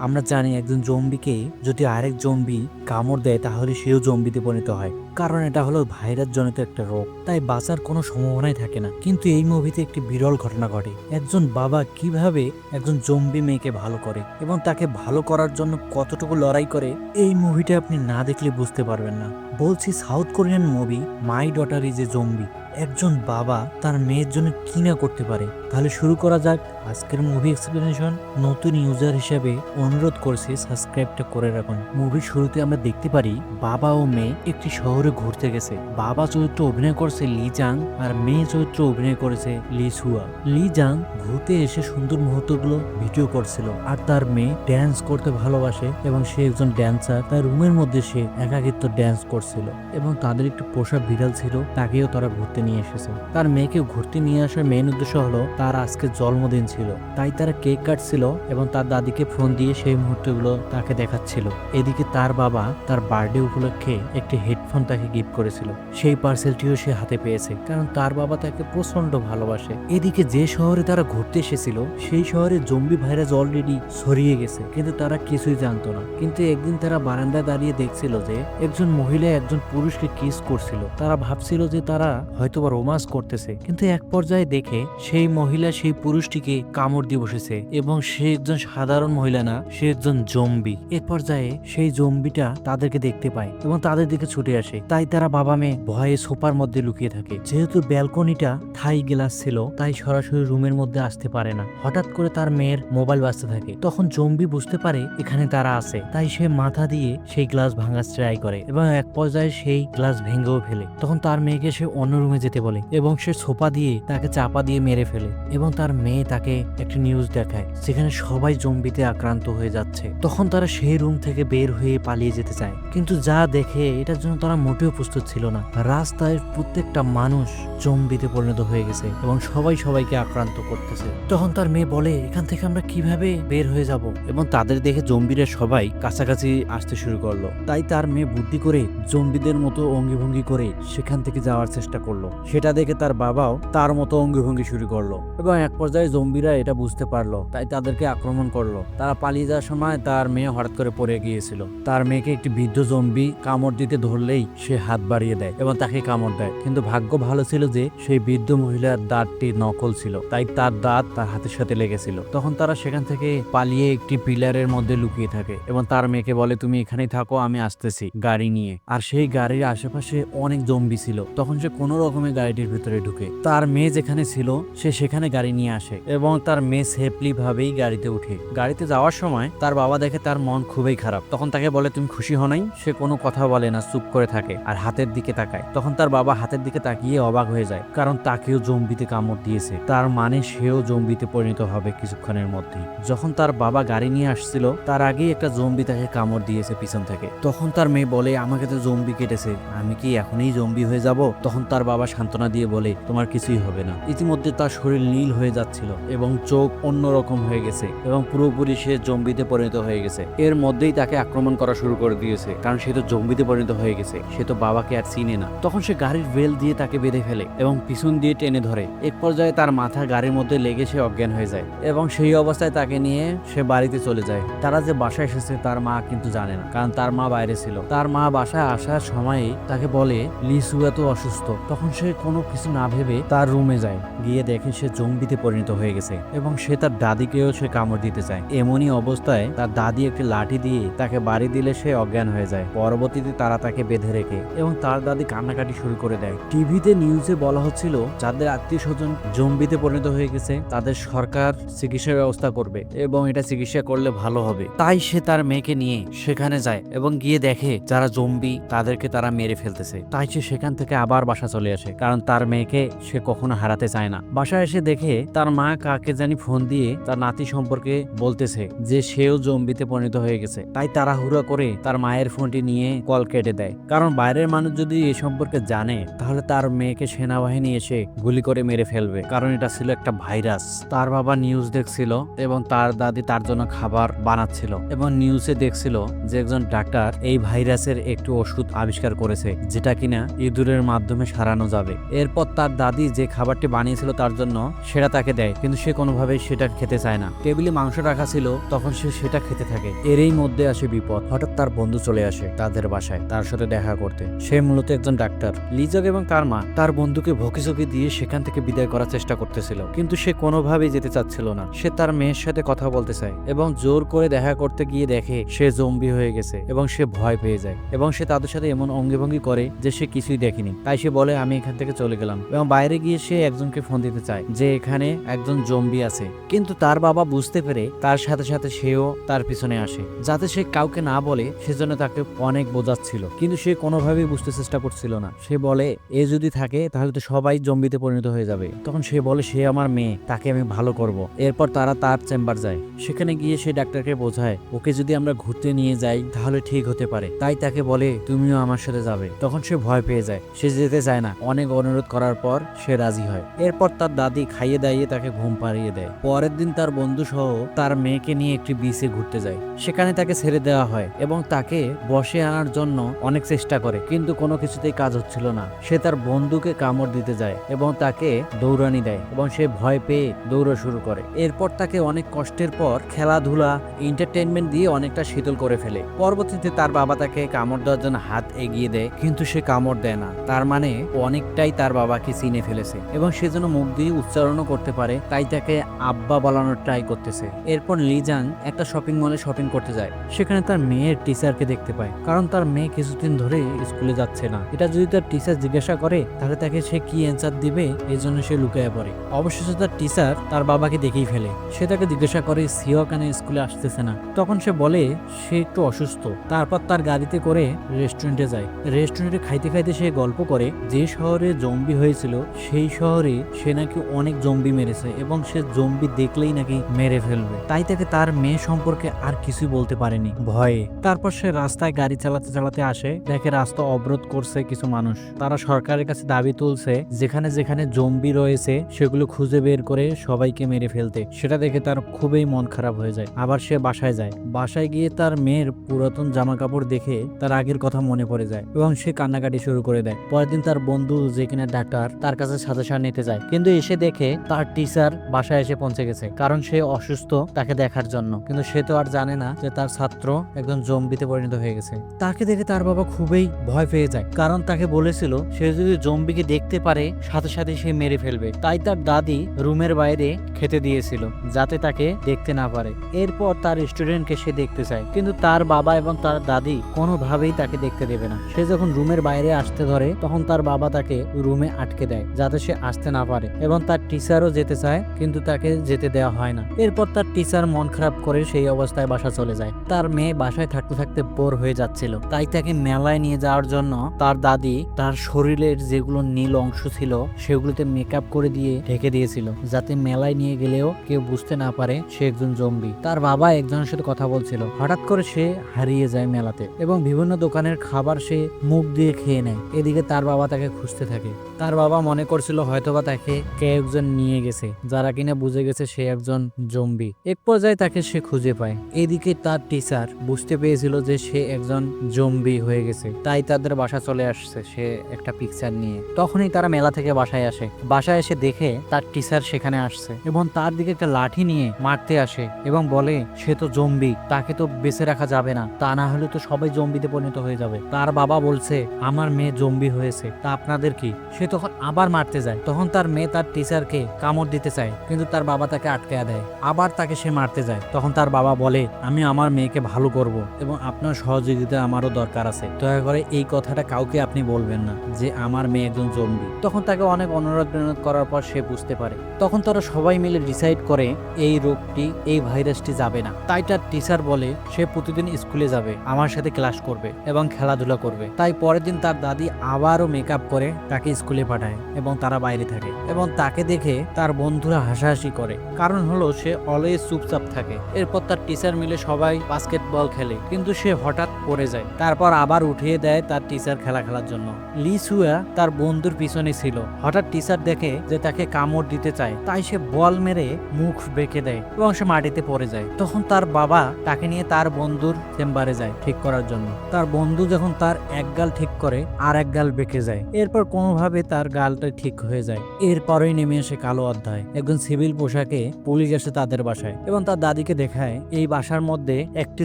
আমরা জানি একজন জম্বিকে যদি আরেক জম্বি কামড় দেয় তাহলে সেও জম্বিতে পরিণত হয়। কারণ এটা হলো ভাইরাস জনিত একটা রোগ, তাই বাঁচার কোনো সম্ভাবনাই থাকে না। কিন্তু এই মুভিতে একটি বিরল ঘটনা ঘটে। একজন বাবা কীভাবে একজন জম্বি মেয়েকে ভালো করে এবং তাকে ভালো করার জন্য কতটুকু লড়াই করে, এই মুভিটা আপনি না দেখলে বুঝতে পারবেন না। বলছি south Korean movie my daughter is a zombie. একজন বাবা তার মেয়ের জন্য কি না করতে পারে? তাহলে শুরু করা যাক আজকের মুভি এক্সপ্লেনেশন। নতুন ইউজার হিসেবে অনুরোধ করছি সাবস্ক্রাইবটা করে রাখুন। মুভির শুরুতে আমরা দেখতে পারি বাবা ও মেয়ে একটি শহরে ঘুরতে গেছে? বাবা চরিত্র অভিনয় করছে লি জাং আর মেয়ে চরিত্র অভিনয় করেছে লি সুয়া। লি জাং ঘুরতে এসে সুন্দর মুহূর্তগুলো ভিডিও করছিল আর তার মেয়ে ড্যান্স করতে ভালোবাসে এবং সে একজন ড্যান্সার তার রুমের মধ্যে সে একাকিত্ব ড্যান্স করছিল এবং তাদের একটি পোষা বিড়াল ছিল, তাকেও তারা ঘুরতে নিয়ে এসেছে। তার মেয়েকে ঘুরতে নিয়ে আসার মেইন উদ্দেশ্য হলো তার আজকে জন্মদিন ছিল। তাই তারা কেক কাটছিল এবং তার দাদিকে ফোন দিয়ে সেই মুহূর্তগুলো তাকে দেখাচ্ছিল। এদিকে তার বাবা তার বার্থডে উপলক্ষে একটি হেডফোন তাকে গিফট করেছিল। সেই পার্সেলটিও সে হাতে পেয়েছে, কারণ তার বাবা তাকে প্রচণ্ড ভালোবাসে। এদিকে যে শহরে তারা ঘুরতে এসেছিল, সেই শহরে জম্বি ভাইরাস অলরেডি ছড়িয়ে গেছে, কিন্তু তারা কিছুই জানতো না। কিন্তু একদিন তারা বারান্দায় দাঁড়িয়ে দেখছিল যে, একজন মহিলা একজন পুরুষকে কিস করছিল। তারা ভাবছিল যে তারা হয়তোবা রোমান্স করতেছে, কিন্তু এক পর্যায়ে দেখে সেই মহিলা সেই পুরুষটিকে কামড় দিয়ে বসেছে, এবং সে একজন সাধারণ মহিলা না, সে একজন জম্বি এ পর্যায়ে সেই জম্বিটা তাদেরকে দেখতে পায়, এবং তাদের দিকে ছুটে আসে। তাই তারা বাবা মেয়ে ভয়ে সোফার মধ্যে লুকিয়ে থাকে। যেহেতু ব্যালকনিটা থাই গ্লাস ছিল, তাই সরাসরি রুমের মধ্যে আসতে পারে না। হঠাৎ করে তার মেয়ের মোবাইল বাজতে থাকে। তখন জম্বি বুঝতে পারে এখানে তারা আছে। তাই সে মাথা দিয়ে সেই গ্লাস ভাঙার ট্রাই করে এবং এক পর্যায়ে সেই গ্লাস ভেঙেও ফেলে। তখন তার মেয়েকে সে অন্য রুমে যেতে বলে এবং সে সোফা দিয়ে তাকে চাপা দিয়ে মেরে ফেলে এবং তার মেয়ে তাকে একটি নিউজ দেখায় সেখানে সবাই জম্বিতে আক্রান্ত হয়ে যাচ্ছে। তখন তারা সেই রুম থেকে বের হয়ে পালিয়ে যেতে চায়। কিন্তু যা দেখে এটার জন্য তারা মোটেও প্রস্তুত ছিল না। রাস্তায় প্রত্যেকটা মানুষ জম্বিতে পরিণত হয়ে গেছে এবং সবাই সবাইকে আক্রান্ত করতেছে। তখন তার মেয়ে বলে, এখান থেকে আমরা কীভাবে বের হয়ে যাব? এবং তাদের দেখে জম্বিরা সবাই কাছাকাছি আসতে শুরু করল। তাই তার মেয়ে বুদ্ধি করে জম্বিদের মতো অঙ্গিভঙ্গি করে সেখান থেকে যাওয়ার চেষ্টা করল। সেটা দেখে তার বাবাও তার মতো অঙ্গিভঙ্গি শুরু করল এবং এক পর্যায়ে জম্বিরা এটা বুঝতে পারল, তাই তাদেরকে আক্রমণ করল। তারা পালিয়ে যাওয়ার সময় তার মেয়ে হঠাৎ করে পড়ে গিয়েছিল। তার মেয়েকে একটি বৃদ্ধ জম্বি কামড় দিতে ধরলেই সে হাত বাড়িয়ে দেয় এবং তাকে কামড় দেয়। কিন্তু ভাগ্য ভালো ছিল যে সেই বৃদ্ধ মহিলার দাঁতটি নকল ছিল, তাই তার দাঁত তার হাতের সাথে লেগেছিল। তখন তারা সেখান থেকে পালিয়ে একটি পিলারের মধ্যে লুকিয়ে থাকে এবং তার মেয়েকে বলে, তুমি এখানেই থাকো, আমি আসতেছি গাড়ি নিয়ে। আর সেই গাড়ির আশেপাশে অনেক জম্বি ছিল। তখন সে কোনো রকমের গাড়িটির ভিতরে ঢুকে। তার মেয়ে যেখানে ছিল, সে সেখানে গাড়ি নিয়ে আসে এবং তার মেয়ে সেফলি ভাবেই গাড়িতে উঠে গাড়িতে যাওয়ার সময় তার বাবা দেখে তার মন খুবই খারাপ। তখন তাকে বলে, তুমি খুশি হও নাই? সে কোনো কথা বলে না, চুপ করে থাকে। আর হাতের দিকে তাকায়। তখন তার বাবা হাতের দিকে তাকিয়ে অবাক হয়ে যায়, কারণ তাকেও জম্বিতে কামড় দিয়েছে। তার মানে সেও জম্বিতে পরিণত হবে কিছুক্ষণের মধ্যেই। যখন তার বাবা গাড়ি নিয়ে আসছিল, তার আগেই একটা জম্বি তাকে কামড় দিয়েছে পিছন থেকে। তখন তার মেয়ে বলে, আমাকে তো জম্বি কেটেছে, আমি কি এখনই জম্বি হয়ে যাব? তখন তার বাবা সান্ত্বনা দিয়ে বলে, তোমার কিছুই হবে না। ইতিমধ্যে তার শরীর নীল হয়ে যাচ্ছিল এবং চোখ অন্যরকম হয়ে গেছে এবং পুরোপুরি সে জম্বিতে পরিণত হয়ে গেছে। এর মধ্যেই তাকে আক্রমণ করা শুরু করে দিয়েছে, কারণ সে তো জম্বিতে পরিণত হয়ে গেছে। সে তো বাবাকে আর চিনে না। তখন সে গাড়ির বেল দিয়ে তাকে বেঁধে ফেলে এবং পিছন দিয়ে টেনে ধরে। এক পর্যায়ে তার মাথা গাড়ির মধ্যে লেগে সে অজ্ঞান হয়ে যায় এবং সেই অবস্থায় তাকে নিয়ে সে বাড়িতে চলে যায়। তারা যে বাসায় এসেছে তার মা কিন্তু জানে না, কারণ তার মা বাইরে ছিল। তার মা বাসায় আসার সময় তাকে বলে, লিসু এত অসুস্থ। তখন সে কোনো কিছু না ভেবে তার রুমে যায়। গিয়ে দেখে সে জম্বিতে পরিণত হয়ে গেছে এবং সে তার দাদিকেও সে কামড় দিতে চায়। এমনই অবস্থায় তার দাদি একটি লাঠি দিয়ে তাকে বাড়ি দিলে সে অজ্ঞান হয়ে যায়। পরবর্তীতে তারা তাকে বেঁধে রেখে এবং তার দাদি কান্নাকাটি শুরু করে দেয়। টিভিতে নিউজে বলা হচ্ছিল, যাদের আত্মীয় স্বজন জম্বিতে পরিণত হয়ে গেছে, তাদের সরকার চিকিৎসার ব্যবস্থা করবে এবং এটা চিকিৎসা করলে ভালো হবে। তাই সে তার মেয়েকে নিয়ে সেখানে যায় এবং গিয়ে দেখে যারা জম্বি, তাদেরকে তারা মেরে ফেলতেছে। তাই সে সেখান থেকে আবার বাসা চলে আসে, কারণ তার মেয়েকে সে কখনো হারাতে চায় না। বাসায় এসে দেখে তার মা কাকে জানি ফোন দিয়ে তার নাতি সম্পর্কে বলতেছে যে সেও জম্বিতে পরিণত হয়ে গেছে। তাই তাড়াহুড়া করে তার মায়ের ফোনটি নিয়ে কল কেটে দেয়। কারণ বাইরের মানুষ যদি এ সম্পর্কে জানে, তাহলে তার মেয়েকে সেনাবাহিনী এসে গুলি করে মেরে ফেলবে। কারণ এটা ছিল একটা ভাইরাস। তার বাবা নিউজ দেখছিল এবং তার দাদি তার জন্য খাবার বানাচ্ছিল এবং নিউজে দেখছিল যে একজন ডাক্তার এই ভাইরাসের একটু ওষুধ আবিষ্কার করেছে, যেটা কিনা ইঁদুরের মাধ্যমে সারানো যাবে। এরপর তার দাদি যে খাবারটি বানিয়েছিল তার জন্য সেটা তাকে দেয়, কিন্তু সে সে কোনোভাবে সেটা খেতে চায় না। টেবিলে মাংস রাখা ছিল, তখন সে সেটা খেতে থাকে। এরই মধ্যে আসে বিপদ। হঠাৎ তার বন্ধু চলে আসে তাদের বাসায়। তার সাথে দেখা করতে। সে মূলত একজন ডাক্তার। লিজক এবং তার মা তার বন্ধুকে ভকিচকি দিয়ে সেখান থেকে বিদায় করার চেষ্টা করতেছিল। কিন্তু সে কোনোভাবেই যেতে চাচ্ছিল না। সে তার মেয়ের সাথে কথা বলতে চায় এবং জোর করে দেখা করতে গিয়ে দেখে সে জম্বি হয়ে গেছে এবং সে ভয় পেয়ে যায় এবং সে তাদের সাথে এমন অঙ্গিভঙ্গি করে যে সে কিছুই দেখেনি। তাই সে বলে, আমি এখান থেকে চলে গেলাম। এবং বাইরে গিয়ে সে একজনকে ফোন দিতে চায় যে এখানে একজন জম্বি আছে। কিন্তু তার বাবা বুঝতে পেরে তার সাথে সাথে সেও তার পিছনে আসে। যাতে সে কাউকে না বলে সেজন্য তাকে অনেক বোঝাচ্ছিল। কিন্তু সে কোনোভাবেই বুঝতে চেষ্টা করছিল না। সে বলে, এ যদি থাকে, তাহলে তো সবাই জম্বিতে পরিণত হয়ে যাবে। তখন সে বলে, সে আমার মেয়ে, তাকে আমি ভালো করব। এরপর তারা তার চেম্বার যায়। সেখানে গিয়ে সে ডাক্তারকে বোঝায়, ওকে যদি আমরা ঘুরতে নিয়ে যাই, তাহলে ঠিক হতে পারে। তাই তাকে বলে, তুমিও আমার সাথে যাবে। তখন সে ভয় পেয়ে যায়। সে যেতে চায় না। অনেক অনুরোধ করার পর সে রাজি হয়। এরপর তার দাদি খাইয়ে দাইয়ে তাকে ঘুম পাড়িয়ে দেয়। পরের দিন তার বন্ধু সহ তার মেয়েকে নিয়ে একটি বিচে ঘুরতে যায়। সেখানে তাকে ছেড়ে দেওয়া হয় এবং তাকে বসে আনার জন্য অনেক চেষ্টা করে, কিন্তু কোনো কিছুতেই কাজ হচ্ছিল না। সে তার বন্ধুকে কামড় দিতে যায় এবং তাকে দৌড়ানি দেয় এবং সে ভয় পেয়ে দৌড়া শুরু করে। এরপর তাকে অনেক কষ্টের পর খেলাধুলা এন্টারটেনমেন্ট দিয়ে অনেকটা শীতল করে ফেলে। পরবর্তীতে তার বাবা তাকে কামড় দেওয়ার জন্য হাত এগিয়ে দেয়, কিন্তু সে কামড় দেয় না। তার মানে অনেকটাই তার বাবাকে চিনে ফেলেছে এবং সে যেন মুখ দিয়ে উচ্চারণও করতে পারে, তাই তাকে আব্বা বলানোর ট্রাই করতেছে। এরপর লিজাং একটা শপিং মলে শপিং করতে যায়। সেখানে তার মেয়ের টিচারকে দেখতে পায়, কারণ তার মেয়ে কিছুদিন ধরে স্কুলে যাচ্ছে না। এটা যদি তার টিচার জিজ্ঞাসা করে, তাহলে তাকে সে কি অ্যান্সার দিবে, এই জন্য সে লুকিয়ে পড়ে। অবশেষে তার টিচার তার বাবাকে দেখেই ফেলে। সে তাকে জিজ্ঞাসা করে, সিও কেন স্কুলে আসতেছে না? তখন সে বলে, সে একটু অসুস্থ। তারপর তার গাড়িতে করে রেস্টুরেন্টে যায়। রেস্টুরেন্টে খাইতে খাইতে সে গল্প করে, যে শহরে জম্বি হয়েছিল, সেই শহরে সে নাকি অনেক জম্বি মেরেছে এবং সে জম্বি দেখলেই নাকি মেরে ফেলবে। তাই তাকে তার মেয়ে সম্পর্কে আর কিছুই বলতে পারেনি। ভয়ে। তারপর সে রাস্তায় গাড়ি চালাতে চালাতে আসে, দেখে রাস্তা অবরোধ করছে কিছু মানুষ। তারা সরকারের কাছে দাবি তুলছে, যেখানে যেখানে জম্বি রয়েছে, সেগুলো খুঁজে বের করে সবাইকে মেরে ফেলতে। সেটা দেখে তার খুবই মন খারাপ হয়ে যায়। আবার সে বাসায় যায়। বাসায় গিয়ে তার মেয়ের পুরাতন জামা কাপড় দেখে তার আগের কথা মনে পড়ে যায় এবং সে কান্নাকাটি শুরু করে দেয়। পরের দিন তার বন্ধু যে কিনা ডাক্তার, তার কাছে সাজেশন নিতে যায়। কিন্তু এসে দেখে তার টিচার বাসায় এসে পৌঁছে গেছে, কারণ সে অসুস্থ তাকে দেখার জন্য। কিন্তু সে তো আর জানে না যে তার ছাত্র একজন জম্বিতে পরিণত হয়ে গেছে। তাকে দেখে তার বাবা খুবই ভয় পেয়ে যায়। কারণ তাকে বলেছিল, সে যদি জম্বিকে দেখতে পারে, সাথে সাথে সে মেরে ফেলবে। তাই তার দাদি রুমের বাইরে খেতে দিয়েছিল, যাতে তাকে দেখতে না পারে। এরপর তার স্টুডেন্টকে সে দেখতে চায়। কিন্তু তার বাবা এবং তার দাদি কোনোভাবেই তাকে দেখতে দেবে না। সে যখন রুমের বাইরে আসতে ধরে, তখন তার বাবা তাকে রুমে আটকে দেয়, যাতে সে আসতে না পারে। এবং তার টিচারও যেতে চায়, কিন্তু তাকে যেতে দেওয়া হয় না। এরপর তার টিচার মন খারাপ করে সেই অবস্থায় বাসা চলে যায়। তার মেয়ে বাসায় থাকতে থাকতে বোর হয়ে যাচ্ছিল। তাই তাকে মেলায় নিয়ে যাওয়ার জন্য তার দাদি তার শরীরের যেগুলো নীল অংশ ছিল সেগুলোতে মেকআপ করে দিয়ে ঢেকে দিয়েছিল, যাতে মেলায় নিয়ে গেলেও কেউ বুঝতে না পারে সে একজন জম্বি তার বাবা একজনের সাথে কথা বলছিল, হঠাৎ করে সে হারিয়ে যায় মেলাতে এবং বিভিন্ন দোকানের খাবার সে মুখ দিয়ে খেয়ে নেয়। এদিকে তার বাবা তাকে খুঁজতে থাকে। তার বাবা মনে করছিল হয়তোবা তাকে কে একজন নিয়ে গেছে, যারা কিনা বুঝে গেছে সে একজন জম্বি এক পর্যায়ে তাকে সে খুঁজে পায়। এদিকে তার টিচার বুঝতে পেরেছিল যে সে একজন জম্বি হয়ে গেছে। তাই তাদের বাসা চলে আসছে সে একটা পিকচার নিয়ে। তখনই তারা মেলা থেকে বাসায় আসে। বাসায় এসে দেখে তার টিচার সেখানে আসছে এবং তার দিকে একটা লাঠি নিয়ে মারতে আসে এবং বলে, সে তো জম্বি, তাকে তো বেঁচে রাখা যাবে না। তা না হলে তো সবাই জম্বিতে পরিণত হয়ে যাবে। তার বাবা বলছে, আমার মেয়ে জম্বি হয়েছে, তা আপনাদের কি? সে তখন আবার মারতে যায়। তখন তার মেয়ে তার টিচারকে কামড় দিতে চায়, কিন্তু তার বাবা তাকে আটকে দেয়। আবার তাকে সে মারতে যায়। তখন তার বাবা বলে, আমি আমার মেয়েকে ভালো করব এবং আপনার সহযোগিতা আমারও দরকার আছে। দয়া করে এই কথাটা কাউকে আপনি বলবেন না যে আমার মেয়ে একজন জম্বি। তখন তাকে অনেক অনুরোধ বিনোদ করার পর সে বুঝতে পারে। তখন তারা সবাই মিলে ডিসাইড করে, এই রোগটি, এই ভাইরাসটি যাবে না। তাই তার টিচার বলে, সে প্রতিদিন স্কুলে যাবে, আমার সাথে ক্লাস করবে এবং খেলাধুলা করবে। তাই পরের দিন তার দাদি আবারও মেকআপ করে তাকে স্কুলে পাঠায় এবং তারা বাইরে থাকে এবং তাকে দেখে তার বন্ধুরা হাসাহাসি করে। কারণ হলো, সে অলওয়েজ চুপচাপ থাকে। এরপর তার টিচার মিলে সবাই বাস্কেটবল খেলে। কিন্তু সে হঠাৎ পড়ে যায়। তারপর আবার উঠিয়ে দেয় তার টিচার খেলা খেলার জন্য। লি সুয়া তার বন্ধুর পিছনে ছিল। হঠাৎ টিচার দেখে যে তাকে কামড় দিতে চায়। তাই সে বল মেরে মুখ বেঁকে দেয় এবং সে মাটিতে পড়ে যায়। তখন তার বাবা তাকে নিয়ে তার বন্ধুর চেম্বারে যায় ঠিক করার জন্য। তার বন্ধু যখন তার এক গাল ঠিক করে, আর এক গাল বেঁকে যায়। এরপর কোনোভাবে তার গালটা ঠিক হয়ে যায়। এরপরেই নেমে আসে কালো অধ্যায়। একজন সিভিল পোশাকে পুলিশ আসে তাদের বাসায় এবং তার দাদিকে দেখায়, এই বাসার মধ্যে একটি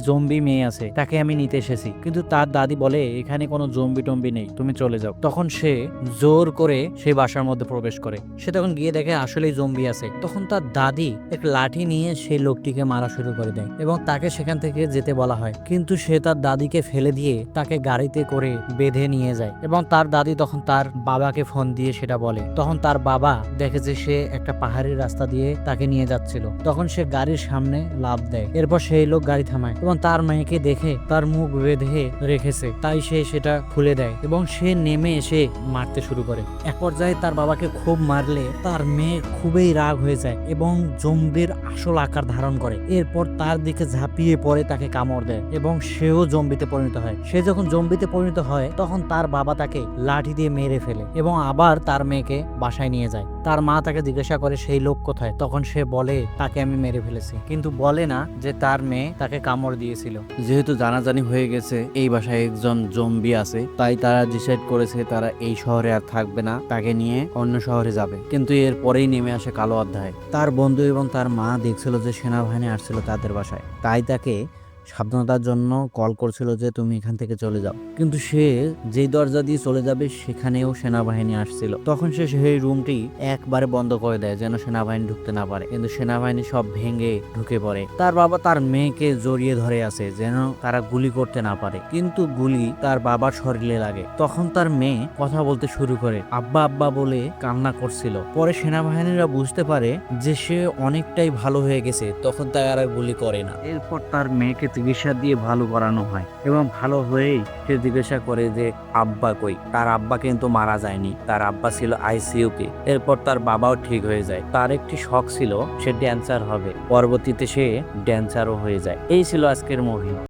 জম্বি মেয়ে আছে, তাকে আমি নিতে এসেছি। কিন্তু তার দাদি বলে এখানে কোনো জম্বি টম্বি নেই, তুমি চলে যাও। তখন সে জোর করে সেই বাসার মধ্যে প্রবেশ করে। সে তখন গিয়ে দেখে আসলেই জম্বি আছে। তখন তার দাদি এক লাঠি নিয়ে সেই লোকটিকে মারা শুরু করে দেয় এবং তাকে সেখান থেকে যেতে বলা হয়। কিন্তু সে তার দাদিকে ফেলে দিয়ে তাকে গাড়িতে করে বেঁধে নিয়ে যায় এবং তার দাদি তখন তার বাবাকে ফোন দিয়ে সেটা বলে। তখন তার বাবা দেখে যে সে একটা পাহাড়ি রাস্তা দিয়ে তাকে নিয়ে যাচ্ছিল। তখন সে গাড়ির সামনে লাভ দেয়। এরপর সেই লোক গাড়ি থামায় এবং তার মেয়েকে দেখে তার মুখ বেঁধে রেখেছে। তাই সে সেটা খুলে দেয় এবং সে নেমে এসে মারতে শুরু করে। এক পর্যায়ে তার বাবাকে খুব মারলে তার মেয়ে খুবই রাগ হয়ে যায় এবং জম্বির আসল আকার ধারণ করে। এরপর তার দিকে ঝাঁপিয়ে পড়ে তাকে কামড় দেয় এবং সেও জম্বিতে পরিণত হয়। সে যখন জম্বিতে পরিণত হয়, তখন তার বাবা তাকে লাঠি দিয়ে মেরে ফেলে এবং আবার তার মেয়েকে বাসায় নিয়ে যায়। তার মা তাকে জিজ্ঞাসা করে, সেই লোক কোথায়? তখন সে বলে, তাকে আমি মেরে ফেলেছি। কিন্তু বলে না যে তার মেয়ে তাকে কামড় দিয়েছিল। যেহেতু জানাজানি হয়ে গেছে, এই বাসায় একজন জম্বি আছে, তাই তারা ডিসাইড করেছে তারা এই শহরে আর থাকবে না, তাকে নিয়ে অন্য শহরে যাবে। কিন্তু এর পরেই নেমে আসে কালো অধ্যায়। তার বন্ধু এবং তার মা দেখছিল যে সেনাবাহিনী আসছিল তাদের বাসায়। তাই তাকে সাবধানতার জন্য কল করছিল যে তুমি এখান থেকে চলে যাও। কিন্তু সে যেই দরজা দিয়ে চলে যাবে, সেখানেও সেনাবাহিনী আসছিল। তখন সে সেই রুমটি একবারে বন্ধ করে দেয়, যেন সেনাবাহিনী ঢুকতে না পারে। কিন্তু সেনাবাহিনী সব ভেঙে ঢুকে পড়ে। তার বাবা তার মেয়েকে জড়িয়ে ধরে আছে, যেন তারা গুলি করতে না পারে। কিন্তু গুলি তার বাবার শরীরে লাগে। তখন তার মেয়ে কথা বলতে শুরু করে। আব্বা আব্বা বলে কান্না করছিল। পরে সেনাবাহিনীরা বুঝতে পারে যে সে অনেকটাই ভালো হয়ে গেছে, তখন তাই আর গুলি করে না। এরপর তার মেয়েকে চিকিৎসা দিয়ে ভালো করানো হয় এবং ভালো হয়েই সে জিজ্ঞাসা করে যে, আব্বা কই? তার আব্বা কিন্তু মারা যায়নি। তার আব্বা ছিল আইসিইউতে। এরপর তার বাবাও ঠিক হয়ে যায়। তার একটি শখ ছিল, সে ড্যান্সার হবে। পরবর্তীতে সে ড্যান্সারও হয়ে যায়। এই ছিল আজকের মুভি